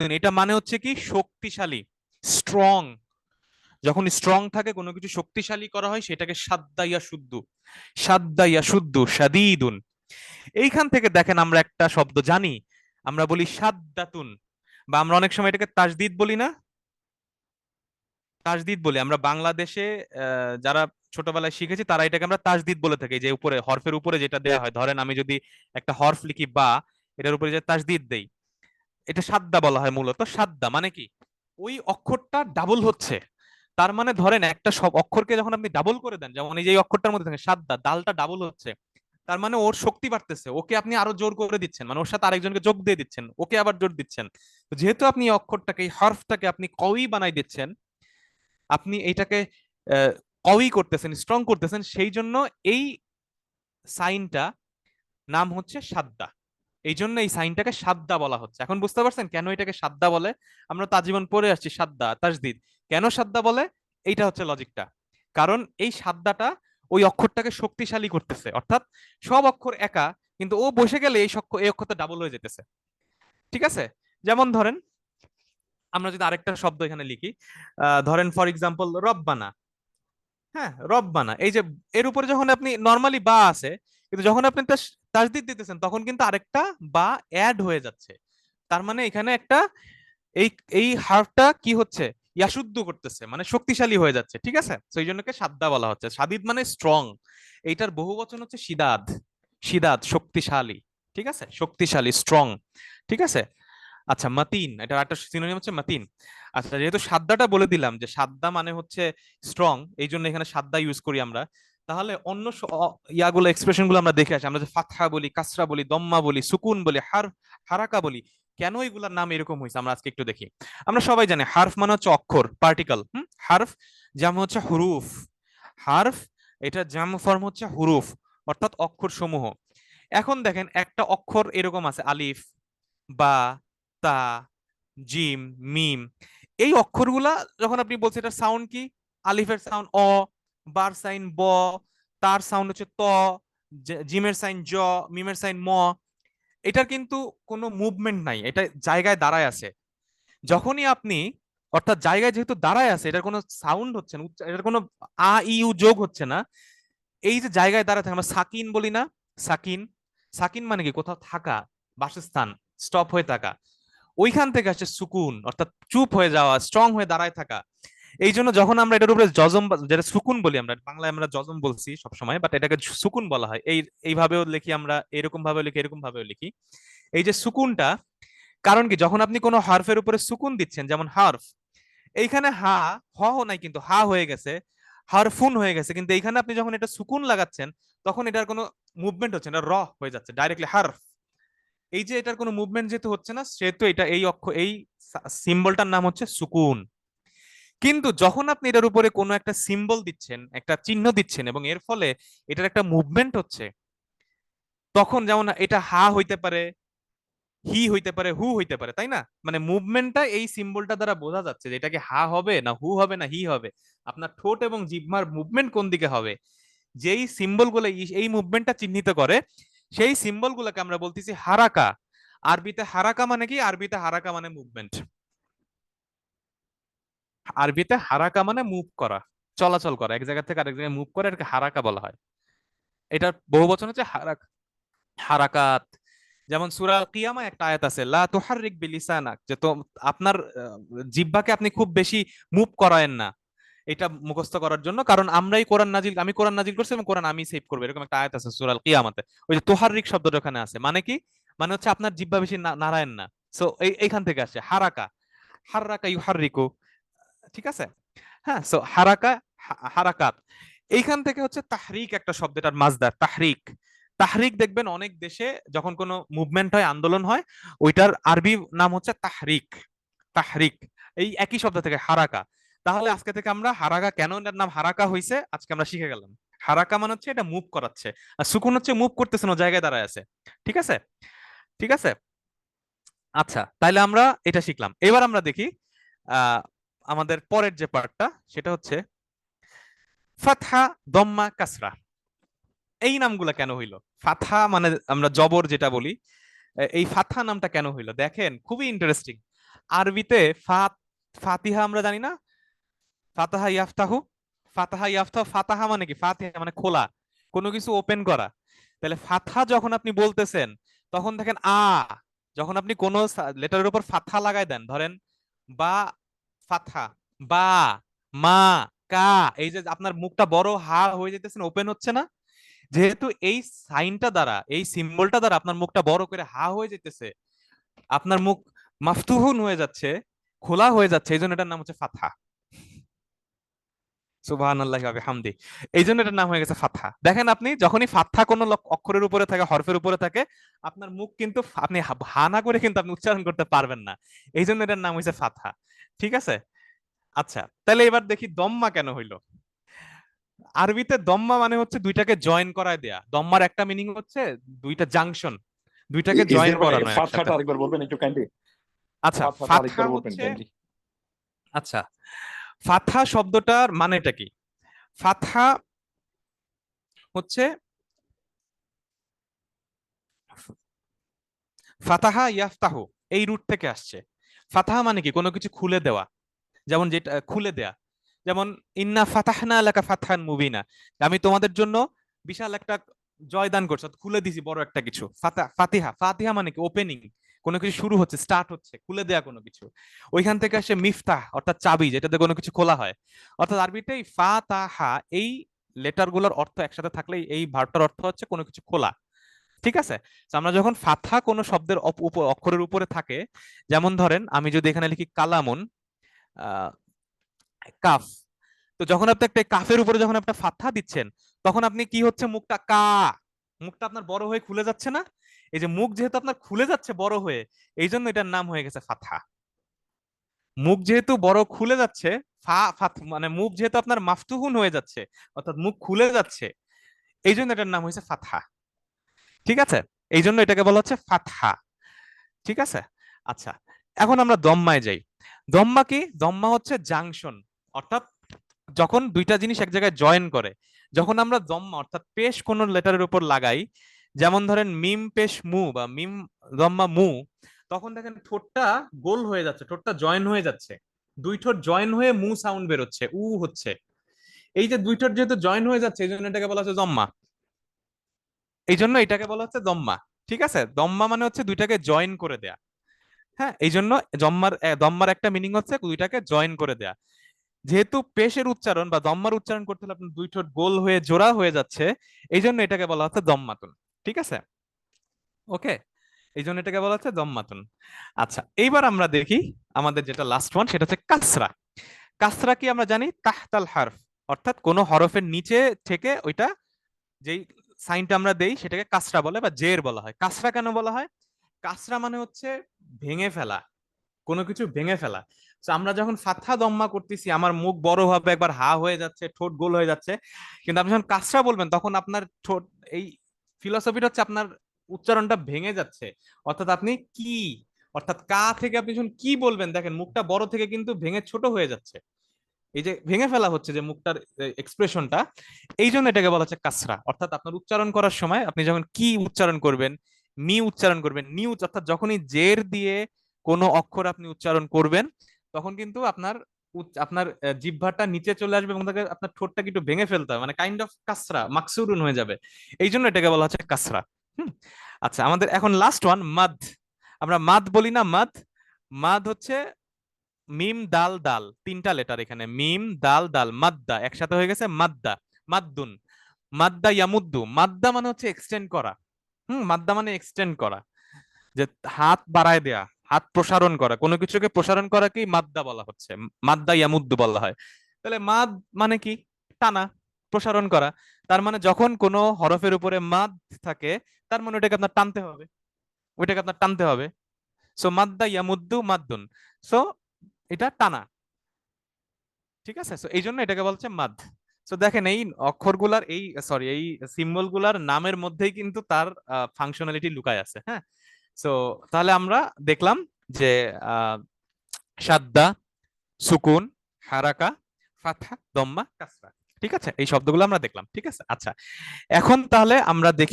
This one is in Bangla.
এটা মানে হচ্ছে কি শক্তিশালী স্ট্রং যখন স্ট্রং থাকে, কোনো কিছু শক্তিশালী করা হয়, সেটাকে সাদ্দাইয়া শুদ্ধ। সাদ্দাইয়া শুদ্ধ, সাদিদুন। এইখান থেকে দেখেন আমরা একটা শব্দ জানি। আমরা বলি সাদ্দাতুন। বা আমরা অনেক সময় এটাকে তাজদিদ বলি না? তাজদিদ বলি। আমরা বাংলাদেশে যারা ছোটবেলায় শিখেছি, তারা এটাকে আমরা তাজদিদ বলে থাকি। যে উপরে, হরফের উপরে যেটা দেওয়া হয়। ধরেন আমি যদি একটা হরফ লিখি বা, এটার উপরে যে তাজদিদ দেই। এটা সাদ্দা বলা হয় মূলত, সাদ্দা মানে কি? ওই অক্ষরটা ডাবল হচ্ছে। তার মানে ধরেন একটা সব অক্ষরকে যখন আপনি ডাবল করে দেন, যেমন এই যে অক্ষরটার মধ্যে থাকে, সাদ্দা, দালটা ডাবল হচ্ছে, তার মানে ওর শক্তি বাড়তেছে, ওকে আপনি আরও জোর করে দিচ্ছেন মানে ওর সাথে আরেকজনকে যোগ দিয়ে দিচ্ছেন, ওকে আবার জোর দিচ্ছেন। যেহেতু আপনি এই অক্ষরটাকে, এই হরফটাকে আপনি কই বানাই দিচ্ছেন, আপনি এইটাকে কই করতেছেন স্ট্রং করতেছেন, সেই জন্য এই সাইনটা নাম হচ্ছে সাদ্দা। এই জন্য এই সাইনটাকে সাদ্দা বলা হচ্ছে। এখন বুঝতে পারছেন কেন এটাকে সাদ্দা বলে? আমরা তাজীবন পড়ে আসছি সাদ্দা তাজদিদ কেন সাদ্দা বলে? এইটা হচ্ছে লজিকটা কারণ এই সাদ্দাটা ওই অক্ষরটাকে শক্তিশালী করতেছে। অর্থাৎ সব অক্ষর একা, কিন্তু ও বসে গেলে এই এই অক্ষরটা ডাবল হয়ে যেতেছে। ঠিক আছে? যেমন ধরেন, আমরা যদি আরেকটা শব্দ এখানে লিখি ধরেন ফর এক্সাম্পল রব্বানা। হ্যাঁ রব্বানা। এই যে, এর উপরে যখন আপনি নর্মালি বা আছে, কিন্তু যখন আপনি তার তাজদিদ দিতেছেন, তখন কিন্তু আরেকটা বা অ্যাড হয়ে যাচ্ছে। তার মানে এখানে একটা এই এই হার্ফটা কি হচ্ছে? ইয়াশুদ্ধ করতেছে মানে শক্তিশালী হয়ে যাচ্ছে, ঠিক আছে? সেই জন্যকে সাদ্দা বলা হচ্ছে। সাদিদ মানে স্ট্রং এইটার বহু বচন হচ্ছে সিদাদ। সিদাদ, শক্তিশালী, ঠিক আছে? শক্তিশালী স্ট্রং ঠিক আছে? আচ্ছা মাতিন এটা একটা সিনোনিম হচ্ছে মাতিন। আচ্ছা যেহেতু সাদ্দাটা বলে দিলাম যে সাদ্দা মানে হচ্ছে স্ট্রং এই জন্য এখানে সাদ্দা ইউজ করি আমরা। তাহলে অন্য ইয়াগুলো এক্সপ্রেশনগুলো আমরা দেখে আসি। আমরা যে ফাতহা বলি, কাসরা বলি, দম্মা বলি, সুকুন বলি, হার, হারাকা বলি, কেন এগুলার নাম এরকম হয়েছে? আমরা আজকে একটু দেখি। আমরা সবাই জানি, হার্ফ মানে হচ্ছে অক্ষর পার্টিকল হুম? হার্ফ যেমন হচ্ছে হুরুফ। হার্ফ এটা জাম ফর্ম হচ্ছে হুরুফ, অর্থাৎ অক্ষর সমূহ এখন দেখেন, একটা অক্ষর এরকম আছে, আলিফ, বা, তা, জিম, মিম। এই অক্ষরগুলা, যখন আপনি বলছেন এটা সাউন্ড কি? আলিফের সাউন্ড অ বার সাইন ব, তার সাউন্ড হচ্ছে ত জিমের সাইন জ, মিমের সাইন ম। এটার কিন্তু কোনো মুভমেন্ট নাই, এটা জায়গায় দাঁড়ায় আছে। যখনই আপনি, অর্থাৎ জায়গায় যেহেতু দাঁড়ায় আছে, এটার কোনো সাউন্ড হচ্ছে না এটার কোনো আ, ই, উ যোগ হচ্ছে না, এই যে জায়গায় দাঁড়ায় থাকে আমরা সাকিন বলি না, সাকিন। সাকিন মানে কি? কোথাও থাকা, বাসস্থান স্টপ হয়ে থাকা। ওইখান থেকে আসছে সুকুন, অর্থাৎ চুপ হয়ে যাওয়া স্ট্রং হয়ে দাঁড়ায় থাকা। এই জন্য যখন আমরা এটার উপরে জজম যেটা সুকুন বলি আমরা, বাংলায় আমরা জজম বলছি সবসময় বাট এটাকে সুকুন বলা হয়। এই, এইভাবেও লিখি আমরা এরকম ভাবে লিখি এরকম ভাবেও লিখি। এই যে সুকুনটা, কারণ কি? যখন আপনি কোনো হার্ফের উপরে সুকুন দিচ্ছেন, যেমন হার্ফ, এইখানে হা হ নাই কিন্তু হা হয়ে গেছে, হারফুন হয়ে গেছে, কিন্তু এইখানে আপনি যখন এটা সুকুন লাগাচ্ছেন, তখন এটার কোনো মুভমেন্ট হচ্ছে না র হয়ে যাচ্ছে ডাইরেক্টলি হার্ফ। এই যে এটার কোনো মুভমেন্ট যেহেতু হচ্ছে না, সেহেতু এটা এই অক্ষ, এই সিম্বলটার নাম হচ্ছে সুকুন। কিন্তু যখন আপনি এটার উপরে কোনো একটা সিম্বল দিচ্ছেন, একটা চিহ্ন দিচ্ছেন এবং এর ফলে এটার একটা মুভমেন্ট হচ্ছে, তখন যেমন এটা হা হইতে পারে, হি হইতে পারে, হু হইতে পারে, তাই না? মানে মুভমেন্টটা এই সিম্বলটা দ্বারা বোঝা যাচ্ছে যে এটা কি হা হবে না হু হবে না হি হবে। আপনার ঠোঁট এবং জিহ্বার মুভমেন্ট কোন দিকে হবে? যেই সিম্বলগুলো এই মুভমেন্টটা চিহ্নিত করে, সেই সিম্বল গুলোকে আমরা বলতেছি হারাকা। আরবিতে হারাকা মানে কি? আরবিতে হারাকা মানে মুভমেন্ট আরবিতে হারাকা মানে মুভ করা চলাচল করা এক জায়গা থেকে আরেক জায়গায় মুভ করে এটাকে হারাকা বলা হয়। এটার বহু বচন হচ্ছে হারাক হারাকাত। যেমন সূরা আল কিয়ামা একটা আয়াত আছে লা তুহাররিক বিলিসানাক যে তো আপনার আহ, জিহ্বাকে আপনি খুব বেশি মুভ করায়েন না। এটা মুখস্থ করার জন্য কারণ আমরাই কোরআন নাজিল আমি কোরআন নাজিল করছি এবং কোরআন আমি সেভ করব এরকম একটা আয়াত আছে সূরা আল কিয়ামাতে ওই যে তুহাররিক শব্দটা ওখানে আছে মানে কি? মানে হচ্ছে আপনার জিহ্বা বেশি না- নাড়ায়েন না। সো এই এইখান থেকে আসে হারাকা। হারাকা ইউহাররিকু ঠিক আছে? হ্যাঁ সো হারাকা হারাকাত। এইখান থেকে হচ্ছে তাহরিক একটা শব্দটার মাজদার তাহরিক। তাহরিক দেখবেন অনেক দেশে যখন কোনো মুভমেন্ট হয় আন্দোলন হয় ওইটার আরবি নাম হচ্ছে তাহরিক তাহরিক। এই একই শব্দ থেকে হারাকা। তাহলে আজকে থেকে আমরা হারাকা কেন এটার নাম হারাকা হইছে আজকে আমরা শিখে গেলাম। হারাকা মানে হচ্ছে এটা মুভ করাচ্ছে। আর সুকুন হচ্ছে মুভ করতেছে না জায়গায় দাঁড়ায় আছে। ঠিক আছে? ঠিক আছে? আচ্ছা তাইলে আমরা এটা শিখলাম। এবার আমরা দেখি আহ আমাদের পরের যে পার্টটা সেটা হচ্ছে, ফাতহা দম্মা কাসরা এই নামগুলা কেন হইল? ফাতহা মানে আমরা জবর যেটা বলি এই ফাতহা নামটা কেন হইল? দেখেন, খুবই ইন্টারেস্টিং আরবিতে ফাত, ফাতিহা আমরা জানি না। ফাতাহা ইয়াফতাহু ফাতাহা ইয়াফতাহু ফাতাহা মানে কি? ফাতিহা মানে খোলা, কোনো কিছু ওপেন করা। তাহলে ফাথা যখন আপনি বলতেছেন, তখন দেখেন, আ যখন আপনি কোন লেটারের উপর ফাথা লাগাই দেন, ধরেন, বা ফাতহা বা, মা, কা, এই যে আপনার মুখটা বড় হা হয়ে যেতেছেন ওপেন হচ্ছে না, যেহেতু এই সাইনটা দ্বারা, এই সিম্বলটা দ্বারা আপনার মুখটা বড় করে হা হয়ে যেতেছে আপনার মুখ মাফতুহুন হয়ে যাচ্ছে, খোলা হয়ে যাচ্ছে এই জন্য এটার নাম হচ্ছে থাকে আপনার মুখ কিন্তু আপনি হা হা না করে কিন্তু আপনি উচ্চারণ করতে পারবেন না এই জন্য এটার নাম হয়েছে ফাতহা ঠিক আছে? আচ্ছা তাহলে এবার দেখি দম্মা কেন হইল? আরবিতে দম্মা মানে হচ্ছে দুইটাকে জয়েন করায় দেয়া। দম্মার একটা মিনিং হচ্ছে দুইটা জাংশন দুইটাকে জয়েন ভাই করানো ফাতহাটা আরেকবার বলবেন একটু কাইন্ডলি আচ্ছা ফাতহা হচ্ছে আচ্ছা ফাতহা শব্দটার মানেটা কি? ফাতহা হচ্ছে ফাতাহা ইয়াফতাহু এই রুট থেকে আসছে। ফাতাহা মানে কি? কোনো কিছু খুলে দেওয়া। যেমন যেটা, খুলে দেয়া। যেমন, ইন্না ফাতাহনা লাকা ফাতহান মুবিনা। আমি তোমাদের জন্য বিশাল একটা জয়দান করছি। খুলে দিছি বড় একটা কিছু। ফাতা, ফাতিহা। ফাতিহা মানে কি? ওপেনিং কোনো কিছু শুরু হচ্ছে স্টার্ট হচ্ছে, খুলে দেয়া কোনো কিছু। ওইখান থেকে আসে মিফতাহ, অর্থাৎ চাবি, যেটাতে কোনো কিছু খোলা হয়। অর্থাৎ আরবিতে এই ফাতাহা, এই লেটারগুলোর অর্থ একসাথে থাকলে এই ভার্বটার অর্থ হচ্ছে কোনো কিছু খোলা। ঠিক আছে? আমরা যখন ফাথা কোনো শব্দের অক্ষরের উপরে থাকে, যেমন ধরেন আমি যদি এখানে লিখি কালামুন কাফ, তো যখন আপনি একটা কাফের উপরে যখন একটা ফাথা দিচ্ছেন, তখন আপনি কি হচ্ছে মুখটা কা, মুখটা আপনার বড় হয়ে খুলে যাচ্ছে না? এই যে মুখ যেহেতু আপনার খুলে যাচ্ছে বড় হয়ে এই জন্য এটার নাম হয়ে গেছে ফাথা। মুখ যেহেতু বড় খুলে যাচ্ছে, ফা মানে মুখ যেহেতু আপনার মাফতুহুন হয়ে যাচ্ছে, অর্থাৎ মুখ খুলে যাচ্ছে এই জন্য এটার নাম হয়েছে ফাতহা ঠিক আছে? এই জন্য এটাকে বলা হচ্ছে ফাতহা। ঠিক আছে? আচ্ছা এখন আমরা দম্মায় যাই। দম্মা কি? দম্মা হচ্ছে জাংশন। অর্থাৎ যখন দুইটা জিনিস এক জায়গায় জয়েন করে, যখন আমরা দম্মা, অর্থাৎ পেশ কোন লেটারের উপর লাগাই, যেমন ধরেন মিম পেশ মু বা মিম দম্মা মু, তখন দেখেন ঠোঁটটা গোল হয়ে যাচ্ছে, ঠোঁটটা জয়েন হয়ে যাচ্ছে। দুই ঠোঁট জয়েন হয়ে মু সাউন্ড বেরোচ্ছে, উ হচ্ছে। এই যে দুই ঠোঁট যেহেতু জয়েন হয়ে যাচ্ছে এই জন্য এটাকে বলা হচ্ছে দম্মা। এই জন্য এটাকে বলা হচ্ছে দম্মা, ঠিক আছে? দম্মা মানে হচ্ছে দুইটাকে জয়েন করে দেয়া। হ্যাঁ এই জন্য জম্মার দম্মার একটা মিনিং হচ্ছে দুইটাকে জয়েন করে দেয়া। যেহেতু পেশের উচ্চারণ বা দম্মার উচ্চারণ করতে হলে আপনার দুই ঠোঁট গোল হয়ে, জোড়া হয়ে যাচ্ছে এই জন্য এটাকে বলা হচ্ছে দম্মাতুন, ঠিক আছে? ওকে এই জন্য এটাকে বলা হচ্ছে দম্মাতুন। আচ্ছা এইবার আমরা দেখি আমাদের যেটা লাস্ট ওয়ান সেটা হচ্ছে কাসরা। কাসরা কি আমরা জানি? তাহতাল হারফ, অর্থাৎ কোন হরফের নিচে থেকে ওইটা যেই সাইনটা আমরা দেই, সেটাকে কাসরা বলে বা জের বলা হয়। কাসরা কেন বলা হয়? কাসরা মানে হচ্ছে ভেঙে ফেলা, কোনো কিছু ভেঙে ফেলা। তো আমরা যখন ফাথা দম্মা করতেছি, আমার মুখ বড় হবে, একবার হা হয়ে যাচ্ছে, ঠোঁট গোল হয়ে যাচ্ছে। কিন্তু আপনি যখন কাসরা বলবেন, তখন আপনার ঠোঁট, এই ফিলসফিটা হচ্ছে আপনার উচ্চারণটা ভেঙে যাচ্ছে। অর্থাৎ আপনি কি, অর্থাৎ কা থেকে আপনি যখন কি বলবেন, দেখেন মুখটা বড় থেকে কিন্তু ভেঙে ছোট হয়ে যাচ্ছে। এই যে ভেঙে ফেলা হচ্ছে যে মুখটার এক্সপ্রেশনটা এই জন্য এটাকে বলা হচ্ছে কাসরা। অর্থাৎ আপনার উচ্চারণ করার সময় আপনি যখন কি উচ্চারণ করবেন মি উচ্চারণ করবেন, নি উচ্চ- অর্থাৎ যখনই জের দিয়ে কোনো অক্ষর আপনি উচ্চারণ করবেন, তখন কিন্তু আপনার আপনার জিহ্বাটা নিচে চলে আসবে এবং তাকে আপনার ঠোঁটটাকে একটু ভেঙে ফেলতে হবে। মানে কাইন্ড অফ কাসরা, মাকসুরুন হয়ে যাবে। এই জন্য এটাকে বলা হচ্ছে কাসরা। হুম? আচ্ছা আমাদের এখন লাস্ট ওয়ান মাদ। আমরা মাদ বলি না, মাদ। মাদ হচ্ছে মিম দাল দাল, তিনটা লেটার এখানে, মিম দাল দাল, মাদ্দা, একসাথে হয়ে গেছে মাদ্দা, মাদ্দুন, মাদ্দা ইয়ামুদ্দু, মাদ্দা মানে হচ্ছে এক্সটেন্ড করা, হুম, মাদ্দা মানে এক্সটেন্ড করা, যে হাত বাড়ায় দেয়া, হাত প্রসারণ করা, কোনো কিছুকে প্রসারণ করাকেই মাদ্দা বলা হচ্ছে, মাদ্দা ইয়ামুদ্দু বলা হয়, তাহলে মাদ মানে কি? টানা, প্রসারণ করা, তার মানে যখন কোনো হরফের উপরে মাদ থাকে, তার মানে ওটাকে আপনার টানতে হবে, ওইটাকে আপনার টানতে হবে সো মাদ্দা ইয়ামুদ্দু মাদ্দুন সো এটা টানা। ঠিক আছে? সো এই জন্য এটাকে বলছে মাদ সো দেখেন এই অক্ষরগুলার, এই সরি এই সিম্বলগুলার নামের মধ্যেই কিন্তু তার ফাংশনালিটি লুকায় আছে হ্যাঁ? সো তাহলে আমরা দেখলাম যে সাদ্দা, সুকুন, হারাকা ফাথা দম্মা কাসরা। ঠিক আছে? এই শব্দগুলো আমরা দেখলাম। ঠিক আছে? আচ্ছা। এখন তাহলে আমরা দেখি